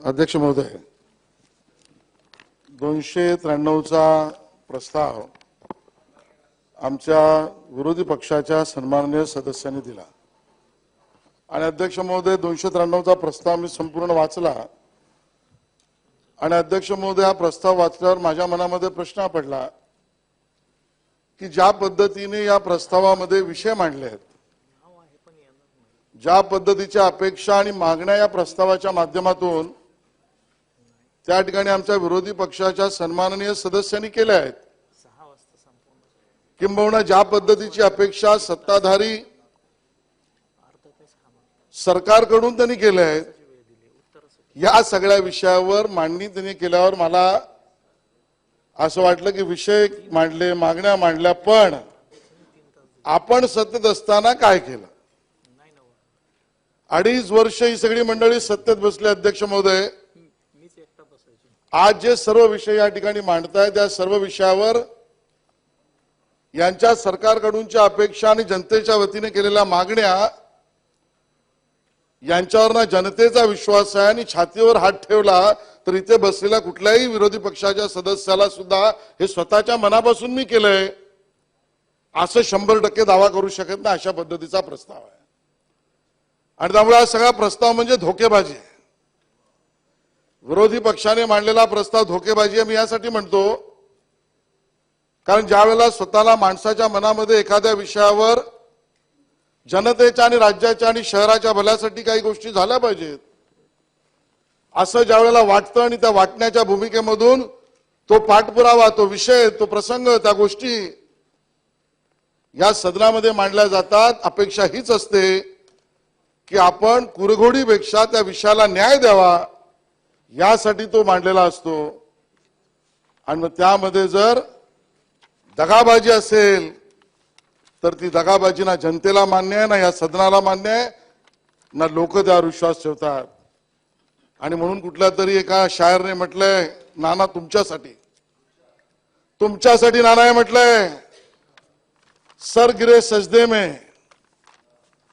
अध्यक्ष महोदय दोनशे त्र्याण्णवचा प्रस्ताव आमच्या विरोधी पक्षाच्या सन्माननीय सदस्यांनी दिला. आणि अध्यक्ष महोदय दोनशे त्र्याण्णवचा प्रस्ताव मी संपूर्ण वाचला. आणि अध्यक्ष महोदय हा प्रस्ताव वाचल्यावर माझ्या मनामध्ये प्रश्न पडला की ज्या पद्धतीने या प्रस्तावामध्ये विषय मांडले आहेत ज्या पद्धतीच्या अपेक्षा आणि मागण्या या प्रस्तावाच्या माध्यमातून त्या ठिकाणी आमच्या विरोधी पक्षाच्या सन्माननीय सदस्यांनी केल्या आहेत. किंबहुना ज्या पद्धतीची अपेक्षा सत्ताधारी सरकारकडून त्यांनी केल्या आहेत या सगळ्या विषयावर मांडणी त्यांनी केल्यावर मला असं वाटलं की विषय मांडले मागण्या मांडल्या पण आपण सत्तेत असताना काय केलं? अडीच वर्ष ही सगळी मंडळी सत्तेत बसले अध्यक्ष महोदय. आज जे सर्व विषय या ठिकाणी मांडताय त्या सर्व विषयावर यांच्या सरकारकडूनच्या अपेक्षा आणि जनतेच्या वतीने केलेल्या मागण्या यांच्यावर ना जनतेचा विश्वास आहे आणि छातीवर हात ठेवला तर इथे बसलेल्या कुठल्याही विरोधी पक्षाच्या सदस्याला सुद्धा हे स्वतःच्या मनापासून मी केलंय असं शंभर टक्के दावा करू शकत नाही अशा पद्धतीचा प्रस्ताव आहे. आणि त्यामुळे हा सगळा प्रस्ताव म्हणजे धोकेबाजी आहे. विरोधी पक्षाने मांडलेला प्रस्ताव धोकेबाजी आहे मी यासाठी म्हणतो कारण ज्या वेळेला स्वतःला माणसाच्या मनामध्ये एखाद्या विषयावर जनतेच्या आणि राज्याच्या आणि शहराच्या भल्यासाठी काही गोष्टी झाल्या पाहिजेत. असं ज्या वेळेला वाटतं आणि त्या वाटण्याच्या भूमिकेमधून तो पाठपुरावा तो विषय तो प्रसंग त्या गोष्टी या सदनामध्ये मांडल्या जातात. अपेक्षा हीच असते की आपण कुरघोडीपेक्षा त्या विषयाला न्याय द्यावा. यासाठी तो मांडलेला असतो. आणि मग त्यामध्ये जर दगाबाजी असेल तर ती दगाबाजी ना जनतेला मान्य आहे ना या सदनाला मान्य आहे ना लोक त्यावर विश्वास ठेवतात. आणि म्हणून कुठल्या तरी एका शायरने म्हटलंय नाना तुमच्यासाठी. तुमच्यासाठी नाना म्हटलंय सर गिरे सजदे में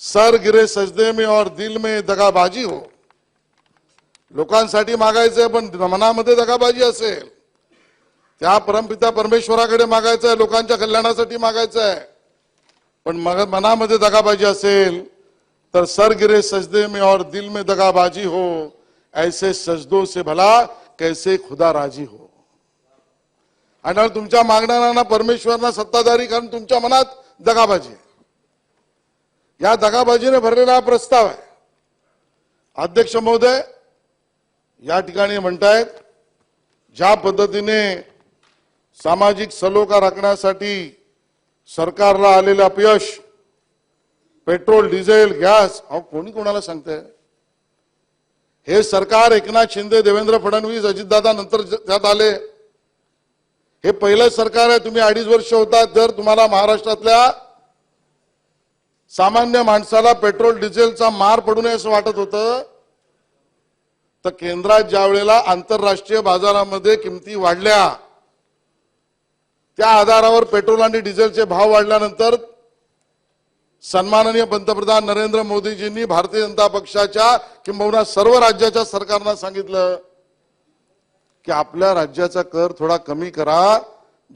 सर गिरे सजदे में और दिल में दगाबाजी हो. लोकांसाठी मागायचंय पण मनामध्ये दगाबाजी असेल. त्या परमपिता परमेश्वराकडे मागायचं आहे लोकांच्या कल्याणासाठी मागायचं आहे. पण मग मनामध्ये दगाबाजी असेल तर सर गिरे सजदे में और दिल में दगाबाजी हो. ऐसे सजदो से भला कैसे खुदा राजी हो. आणि तुमच्या मागण्यांना परमेश्वरना सत्ताधारी कारण तुमच्या मनात दगाबाजी आहे. या दगाबाजीने भरलेला हा प्रस्ताव आहे. अध्यक्ष महोदय या ठिकाणी म्हणतायत ज्या पद्धतीने सामाजिक सलोखा राखण्यासाठी सरकारला आलेलं अपयश पेट्रोल डिझेल गॅस अहो कोणी कोणाला सांगतंय? हे सरकार एकनाथ शिंदे देवेंद्र फडणवीस अजितदादा नंतर त्यात आले हे पहिलं सरकार आहे तुम्ही अडीच वर्ष होता जर तुम्हाला महाराष्ट्रातल्या सामान्य माणसाला पेट्रोल डिझेलचा मार पडू नये असं वाटत होतं तर केंद्रात ज्या वेळेला आंतरराष्ट्रीय बाजारामध्ये किमती वाढल्या त्या आधारावर पेट्रोल आणि डिझेलचे भाव वाढल्यानंतर सन्माननीय पंतप्रधान नरेंद्र मोदीजींनी भारतीय जनता पक्षाच्या किंबहुना सर्व राज्याच्या सरकारना सांगितलं की आपल्या राज्याचा कर थोडा कमी करा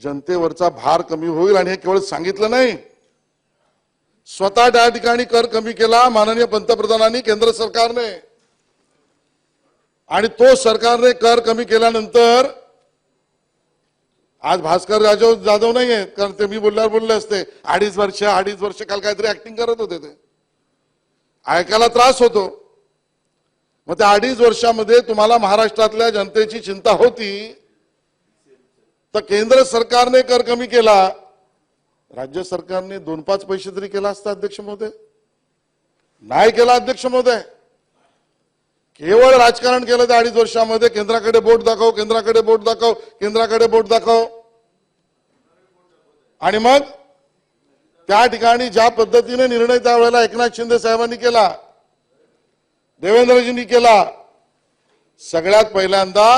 जनतेवरचा भार कमी होईल आणि हे केवळ सांगितलं नाही. स्वतः त्या ठिकाणी कर कमी केला माननीय पंतप्रधानांनी केंद्र सरकारने. आणि तो सरकारने कर कमी केल्यानंतर आज भास्कर राजव जाधव नाही आहेत कारण ते मी बोलल्यावर बोलले असते. अडीच वर्ष अडीच वर्ष काल काहीतरी ऍक्टिंग करत होते ते. ऐकायला त्रास होतो. मग त्या अडीच वर्षामध्ये तुम्हाला महाराष्ट्रातल्या जनतेची चिंता होती. तर केंद्र सरकारने कर कमी केला. राज्य सरकारने दोन पाच पैसे तरी केला असता अध्यक्ष महोदय. नाही केला अध्यक्ष महोदय. केवळ राजकारण केलं त्या अडीच वर्षामध्ये केंद्राकडे बोट दाखव केंद्राकडे बोट दाखव केंद्राकडे बोट दाखव. आणि मग त्या ठिकाणी ज्या पद्धतीने निर्णय त्यावेळेला एकनाथ शिंदे साहेबांनी केला देवेंद्रजींनी केला सगळ्यात पहिल्यांदा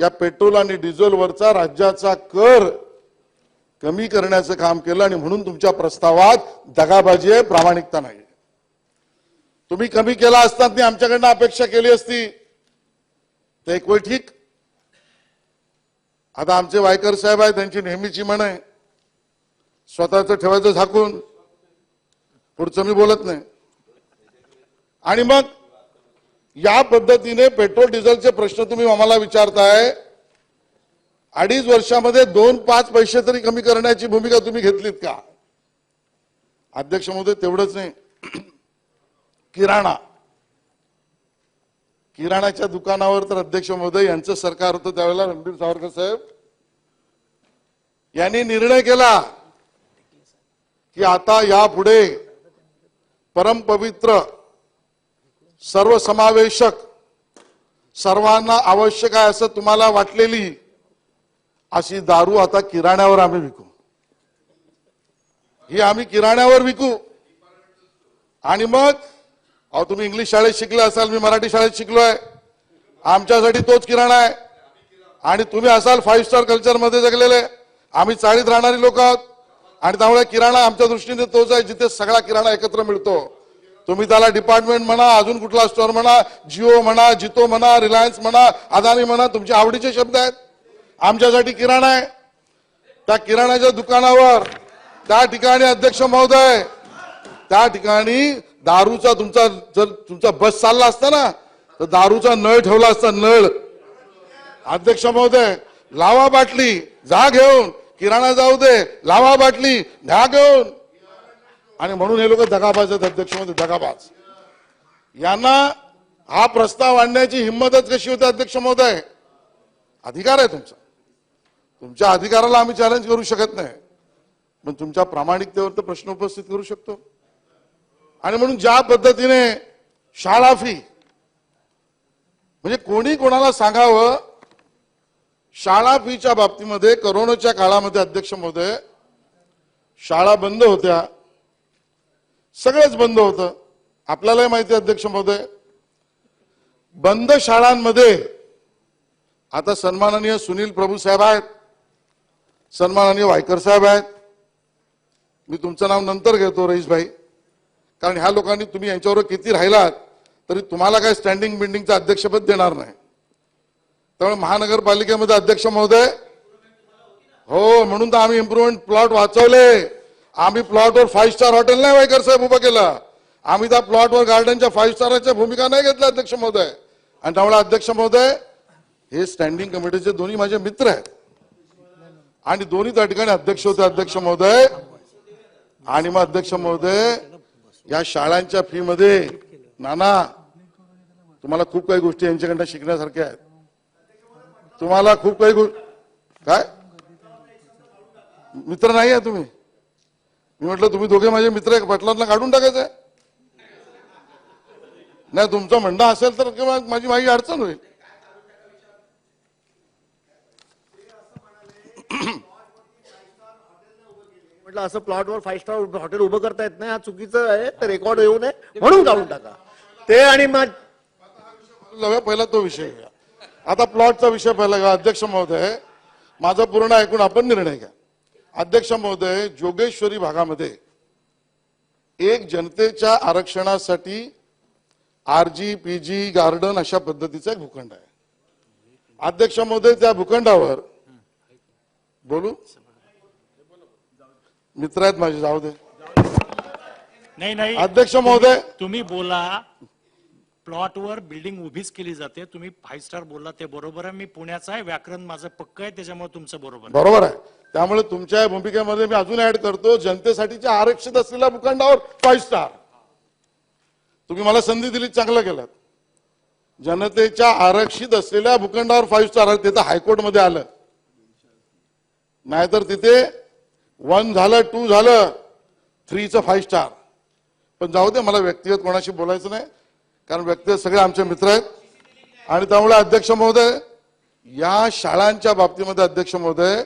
या पेट्रोल आणि डिझेलवरचा राज्याचा कर कमी करण्याचं काम केलं आणि म्हणून तुमच्या प्रस्तावात दगाबाजी आहे प्रामाणिकता नाही तुम्ही कमी केला असतात आमच्याकडनं अपेक्षा केली असती ते एक वेळ ठीक. आता आमचे वायकर साहेब आहे त्यांची नेहमीची म्हण आहे स्वतःच ठेवायचं झाकून पुढचं मी बोलत नाही. आणि मग या पद्धतीने पेट्रोल डिझेलचे प्रश्न तुम्ही आम्हाला विचारताय अडीच वर्षामध्ये दोन पाच पैसे तरी कमी करण्याची भूमिका तुम्ही घेतलीत का? अध्यक्ष महोदय तेवढंच नाही. किराणा. किराणाच्या दुकानावर तर अध्यक्ष महोदय यांचं सरकार होतं त्यावेळेला रणबीर सावरकर साहेब. यांनी निर्णय केला की आता यापुढे परमपवित्र सर्वसमावेशक सर्वांना आवश्यक आहे असं तुम्हाला वाटलेली अशी दारू आता किराण्यावर आम्ही विकू. ही आम्ही किराण्यावर विकू. आणि मग अहो तुम्ही इंग्लिश शाळेत शिकले असाल मी मराठी शाळेत शिकलोय. आमच्यासाठी तोच किराणा आहे. आणि तुम्ही असाल फाईव्ह स्टार कल्चरमध्ये जगलेले. आम्ही चाळीत राहणारी लोक आहोत. आणि त्यामुळे किराणा आमच्या दृष्टीने तोच आहे जिथे सगळा किराणा एकत्र मिळतो. तुम्ही त्याला डिपार्टमेंट म्हणा अजून कुठला स्टोअर म्हणा जिओ म्हणा जितो म्हणा रिलायन्स म्हणा अदानी म्हणा तुमचे आवडीचे शब्द आहेत. आमच्यासाठी किराणा आहे. त्या किराणाच्या दुकानावर त्या ठिकाणी अध्यक्ष महोदय त्या ठिकाणी दारूचा तुमचा जर तुमचा बस चालला असता ना तर दारूचा नळ ठेवला असता नळ. अध्यक्ष महोदय लावा बाटली जा घेऊन. किराणा जाऊ दे लावा बाटली घ्या घेऊन. आणि म्हणून हे लोक दगाबाज आहेत अध्यक्ष महोदय दगाबाज यांना हा प्रस्ताव आणण्याची हिंमतच कशी होती अध्यक्ष महोदय? अधिकार आहे तुमचा. तुमच्या अधिकाराला आम्ही चॅलेंज करू शकत नाही. पण तुमच्या प्रामाणिकतेवर तर प्रश्न उपस्थित करू शकतो. आणि म्हणून ज्या पद्धतीने शाळा फी म्हणजे कोणी कोणाला सांगावं शाळा फीच्या बाबतीमध्ये करोनाच्या काळामध्ये अध्यक्ष महोदय शाळा बंद होत्या. सगळंच बंद होतं. आपल्यालाही माहिती अध्यक्ष महोदय. बंद शाळांमध्ये आता सन्माननीय सुनील प्रभू साहेब आहेत. सन्माननीय वायकर साहेब आहेत. मी तुमचं नाव नंतर घेतो रईसभाई. कारण ह्या लोकांनी तुम्ही यांच्यावर किती राहिलात तरी तुम्हाला काय स्टँडिंग बिल्डिंगचं अध्यक्षपद देणार नाही. त्यामुळे महानगरपालिकेमध्ये अध्यक्ष महोदय हो म्हणून तर आम्ही इम्प्रुव्हमेंट प्लॉट वाचवले. आम्ही प्लॉटवर फाईव्ह स्टार हॉटेल नाही वायकर साहेब उभं केलं. आम्ही त्या प्लॉटवर गार्डनच्या फाईव्ह स्टारच्या भूमिका नाही घेतल्या अध्यक्ष महोदय. आणि त्यामुळे अध्यक्ष महोदय हे स्टँडिंग कमिटीचे दोन्ही माझे मित्र आहेत. आणि दोन्ही त्या ठिकाणी अध्यक्ष होते अध्यक्ष महोदय. आणि मग अध्यक्ष महोदय या शाळांच्या फी मध्ये नाना तुम्हाला खूप काही गोष्टी यांच्याकडनं शिकण्यासारख्या आहेत. तुम्हाला खूप काही गो काय? मित्र नाही आहे तुम्ही. मी म्हटलं तुम्ही दोघे माझे मित्र आहे पटलांना काढून टाकायचं नाही तुमचं म्हणणं असेल तर किंवा माझी माझी अडचण होईल. म्हटलं असं प्लॉटवर फाईव्ह स्टार हॉटेल उभं करता येत नाही हा चुकीचं आहे ते रेकॉर्ड येऊ नये म्हणून काढून टाका. ते आणि मग जाऊया पहिला तो विषय घ्या. आता प्लॉटचा विषय पहिला घ्या. अध्यक्ष महोदय माझं पूर्ण ऐकून आपण निर्णय घ्या. अध्यक्ष महोदय जोगेश्वरी भागामध्ये एक जनतेच्या आरक्षणासाठी आरजी पीजी गार्डन अशा पद्धतीचा एक भूखंड आहे. अध्यक्ष महोदय त्या भूखंडावर बोलू? मित्र आहेत माझे जाऊ दे. नाही नाही. अध्यक्ष महोदय. तुम्ही बोला. प्लॉटवर बिल्डिंग उभीच केली जाते. तुम्ही फाईव्ह स्टार बोलला ते बरोबर आहे. मी पुण्याचा आहे व्याकरण माझं पक्क आहे त्याच्यामुळे तुमचं बरोबर आहे. बरोबर आहे. त्यामुळे तुमच्या भूमिकेमध्ये मी अजून ऍड करतो जनतेसाठीच्या आरक्षित असलेल्या भूखंडावर फाईव्ह स्टार तुम्ही मला संधी दिली चांगलं केलं. जनतेच्या आरक्षित असलेल्या भूखंडावर फाईव्ह स्टार ते तर हायकोर्टमध्ये आलं. नाहीतर तिथे वन झालं टू झालं थ्रीचं फाईव्ह स्टार पण जाऊ दे मला व्यक्तिगत कोणाशी बोलायचं नाही. कारण व्यक्तिगत सगळे आमचे मित्र आहेत. आणि त्यामुळे अध्यक्ष महोदय या शाळांच्या बाबतीमध्ये अध्यक्ष महोदय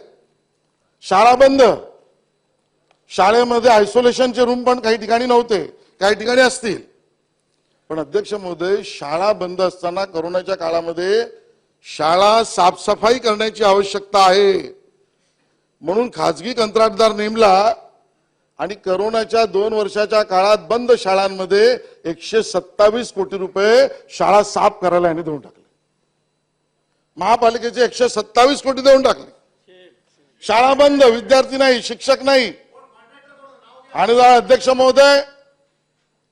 शाळा बंद. शाळेमध्ये आयसोलेशनचे रूम पण काही ठिकाणी नव्हते. काही ठिकाणी असतील. पण अध्यक्ष महोदय शाळा बंद असताना करोनाच्या काळामध्ये शाळा साफसफाई करण्याची आवश्यकता आहे. म्हणून खाजगी कंत्राटदार नेमला आणि करोनाच्या दोन वर्षाच्या काळात बंद शाळांमध्ये एकशे सत्तावीस कोटी रुपये शाळा साफ करायला यांनी देऊन टाकले. महापालिकेचे एकशे सत्तावीस कोटी देऊन टाकले. शाळा बंद विद्यार्थी नाही शिक्षक नाही. आणि अध्यक्ष महोदय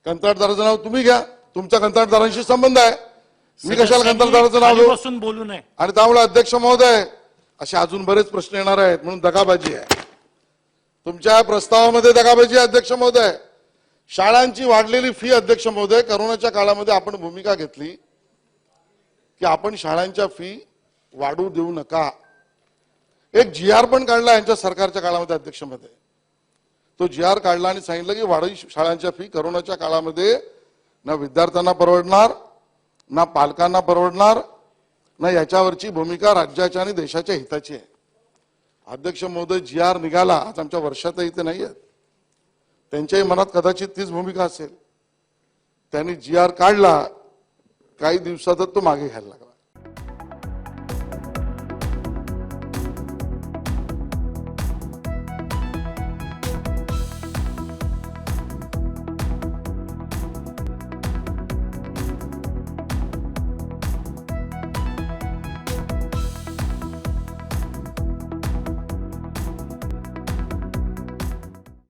कंत्राटदाराचं नाव तुम्ही घ्या. तुमच्या कंत्राटदारांशी संबंध आहे. मी कशाला कंत्राटदाराचं नाव घेऊ? बसून बोलू नये. आणि त्यामुळे अध्यक्ष महोदय असे अजून बरेच प्रश्न येणार आहेत म्हणून दगाबाजी आहे. तुमच्या प्रस्तावामध्ये दगाबाजी अध्यक्ष महोदय. शाळांची वाढलेली फी अध्यक्ष महोदय करोनाच्या काळामध्ये आपण भूमिका घेतली की आपण शाळांच्या फी वाढू देऊ नका. एक जी आर पण काढला यांच्या सरकारच्या काळामध्ये अध्यक्षमध्ये तो जी आर काढला आणि सांगितलं की वाढी शाळांच्या फी करोनाच्या काळामध्ये ना विद्यार्थ्यांना परवडणार ना पालकांना परवडणार ना याच्यावरची भूमिका राज्याच्या आणि देशाच्या हिताची आहे. अध्यक्ष महोदय जी आर निघाला आज आमच्या वर्षातही ते नाही आहेत त्यांच्याही मनात कदाचित तीच भूमिका असेल. त्यांनी जी आर काढला काही दिवसातच तो मागे घ्यायला लागला.